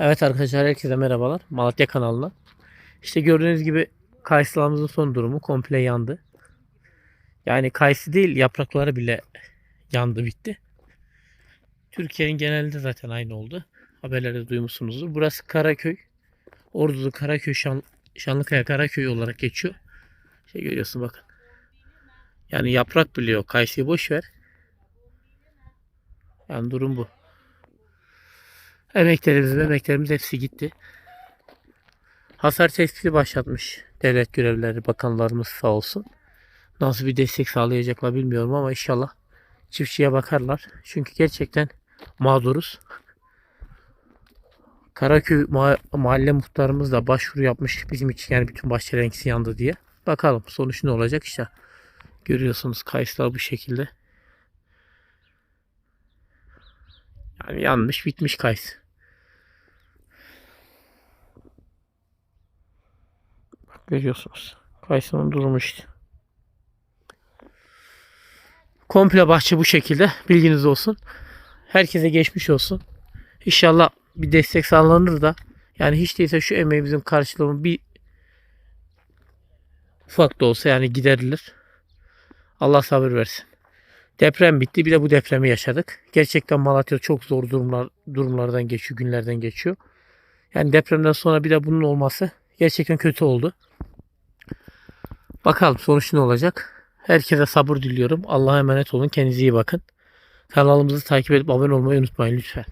Evet arkadaşlar herkese merhabalar. Malatya kanalına. İşte gördüğünüz gibi kayısılarımızın son durumu komple yandı. Yani kayısı değil yaprakları bile yandı bitti. Türkiye'nin genelinde zaten aynı oldu. Haberlerde duymuşsunuzdur. Burası Karaköy. Ordu'da Karaköy, Şan, Şanlıkaya Karaköy olarak geçiyor. İşte görüyorsun bakın. Yani yaprak bile yok. Kayısıyı boş ver. Yani durum bu. Emeklerimiz, emeklerimiz hepsi gitti. Hasar tespiti başlatmış devlet görevlileri, bakanlarımız sağ olsun. Nasıl bir destek sağlayacaklar bilmiyorum ama inşallah çiftçiye bakarlar. Çünkü gerçekten mağduruz. Karaköy ma- mahalle muhtarımız da başvuru yapmış bizim için yani bütün bahçelerin yandı diye. Bakalım sonuç ne olacak işte. Görüyorsunuz kayısılar bu şekilde. Yani yanmış bitmiş kayısı. Görüyorsunuz. Kayısının durumu işte. Komple bahçe bu şekilde. Bilginiz olsun. Herkese geçmiş olsun. İnşallah bir destek sağlanır da yani hiç değilse şu emeğimizin karşılığını bir ufak da olsa yani giderilir. Allah sabır versin. Deprem bitti. Bir de bu depremi yaşadık. Gerçekten Malatya çok zor durumlar durumlardan geçiyor, günlerden geçiyor. Yani depremden sonra bir de bunun olması gerçekten kötü oldu. Bakalım sonuç ne olacak. Herkese sabır diliyorum. Allah'a emanet olun. Kendinize iyi bakın. Kanalımızı takip edip abone olmayı unutmayın lütfen.